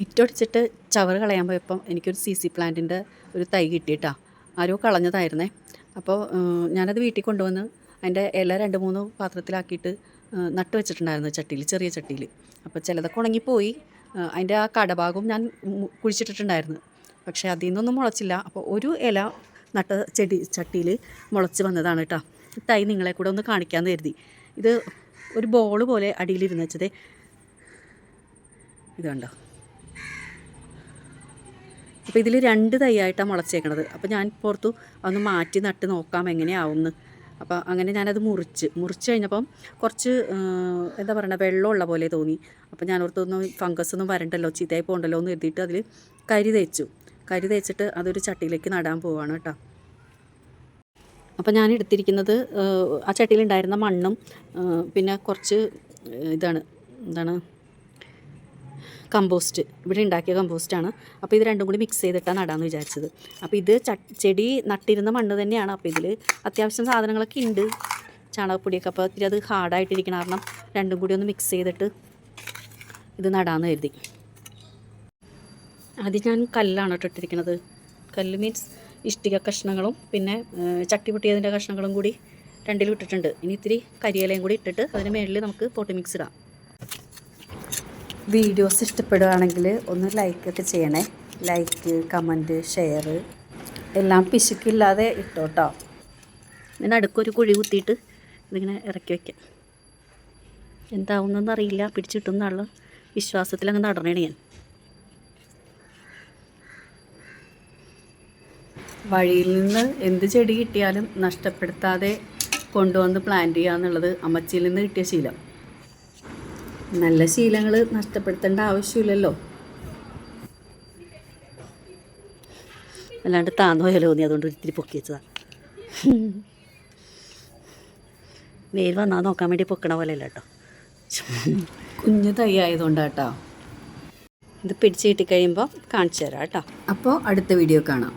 മിറ്റൊടിച്ചിട്ട് ചവറ് കളയാൻ പോയപ്പം എനിക്കൊരു സി സി പ്ലാന്റിന്റെ ഒരു തൈ കിട്ടിയിട്ടാ. ആരോ കളഞ്ഞതായിരുന്നേ. അപ്പോൾ ഞാനത് വീട്ടിൽ കൊണ്ടുവന്ന് അതിന്റെ ഇല രണ്ട് മൂന്ന് പാത്രത്തിലാക്കിയിട്ട് നട്ട് വെച്ചിട്ടുണ്ടായിരുന്നു ചട്ടിയിൽ ചെറിയ ചട്ടിയിൽ. അപ്പോൾ ചിലതൊക്കെ ഉണങ്ങിപ്പോയി. അതിന്റെ ആ കടഭാഗവും ഞാൻ കുഴിച്ചിട്ടിട്ടുണ്ടായിരുന്നു. പക്ഷേ അതിൽ നിന്നൊന്നും മുളച്ചില്ല. അപ്പോൾ ഒരു ഇല നട്ട ചെടി ചട്ടിയിൽ മുളച്ച് വന്നതാണ് കേട്ടോ. തൈ നിങ്ങളെ കൂടെ ഒന്ന് കാണിക്കാമെന്ന് കരുതി. ഇത് ഒരു ബോൾ പോലെ അടിയിലിരുന്ന് വെച്ചത്. ഇത് കണ്ടോ? അപ്പോൾ ഇതിൽ രണ്ട് തൈയായിട്ടാണ് മുളച്ചേക്കണത്. അപ്പോൾ ഞാൻ പുറത്തു അതൊന്ന് മാറ്റി നട്ട് നോക്കാം എങ്ങനെയാവുമെന്ന് അപ്പോൾ അങ്ങനെ ഞാനത് മുറിച്ച് മുറിച്ച് കഴിഞ്ഞപ്പം കുറച്ച് എന്താ പറയുക വെള്ളമുള്ള പോലെ തോന്നി. അപ്പോൾ ഞാൻ ഓർത്തൊന്നും ഫംഗസ് ഒന്നും വരണ്ടല്ലോ ചീത്തയായി പോകണ്ടല്ലോ എന്ന് എഴുതിയിട്ട് അതിൽ കരി തേച്ചു. കരി തേച്ചിട്ട് അതൊരു ചട്ടിയിലേക്ക് നടാൻ പോവാണ് കേട്ടോ. അപ്പോൾ ഞാൻ എടുത്തിരിക്കുന്നത് ആ ചട്ടിയിലുണ്ടായിരുന്ന മണ്ണും പിന്നെ കുറച്ച് ഇതാണ് എന്താണ് കമ്പോസ്റ്റ്. ഇവിടെ ഉണ്ടാക്കിയ കമ്പോസ്റ്റാണ് അപ്പോൾ ഇത് രണ്ടും കൂടി മിക്സ് ചെയ്തിട്ടാണ് നടാമെന്ന് വിചാരിച്ചത്. അപ്പോൾ ഇത് ചെടി നട്ടിരുന്ന മണ്ണ് തന്നെയാണ്. അപ്പോൾ ഇതിൽ അത്യാവശ്യം സാധനങ്ങളൊക്കെ ഉണ്ട് ചാണകപ്പൊടിയൊക്കെ. അപ്പോൾ ഇത്തിരി അത് ഹാർഡായിട്ടിരിക്കണം കാരണം രണ്ടും കൂടി ഒന്ന് മിക്സ് ചെയ്തിട്ട് ഇത് നടാമെന്ന് കരുതി. ആദ്യം ഞാൻ കല്ലാണ് ഇട്ടിരിക്കുന്നത് കല്ല് മീൻസ് ഇഷ്ടിക കഷ്ണങ്ങളും പിന്നെ ചട്ടി പൊട്ടിയതിന്റെ കഷ്ണങ്ങളും കൂടി രണ്ടിലും ഇട്ടിട്ടുണ്ട്. ഇനി ഇത്തിരി കരിയിലയും കൂടി ഇട്ടിട്ട് അതിന് മേളിൽ നമുക്ക് പൊട്ടി മിക്സ് ഇടാം. വീഡിയോസ് ഇഷ്ടപ്പെടുകയാണെങ്കിൽ ഒന്ന് ലൈക്കൊക്കെ ചെയ്യണേ. ലൈക്ക് കമന്റ് ഷെയർ എല്ലാം പിശുക്കില്ലാതെ ഇട്ടോട്ടോ. ഞാൻ അടുക്കൊരു കുഴി കുത്തിയിട്ട് ഇതിങ്ങനെ ഇറക്കി വയ്ക്കാം എന്താവുന്നതെന്ന് അറിയില്ല. പിടിച്ചിട്ടുന്നുള്ള വിശ്വാസത്തിൽ അങ്ങ് നടണേണ് ഞാൻ. വഴിയിൽ നിന്ന് എന്ത് ചെടി കിട്ടിയാലും നഷ്ടപ്പെടുത്താതെ കൊണ്ടുവന്ന് പ്ലാന്റ് ചെയ്യുക എന്നുള്ളത് അമ്മച്ചിയിൽ നിന്ന് കിട്ടിയ ശീലം. നല്ല ശീലങ്ങൾ നഷ്ടപ്പെടുത്തേണ്ട ആവശ്യമില്ലല്ലോ. അല്ലാണ്ട് താന്നോയല്ലോ തോന്നി അതുകൊണ്ട് ഇത്തിരി പൊക്കി വെച്ചതാ. വെയിൽ വന്നാൽ നോക്കാൻ വേണ്ടി പൊക്കണ പോലെ അല്ല കേട്ടോ. കുഞ്ഞു തൈ ആയതുകൊണ്ടാട്ടോ ഇത് പിടിച്ച് കിട്ടിക്കഴിയുമ്പോൾ കാണിച്ചു തരാം കേട്ടോ. അപ്പോൾ അടുത്ത വീഡിയോ കാണാം.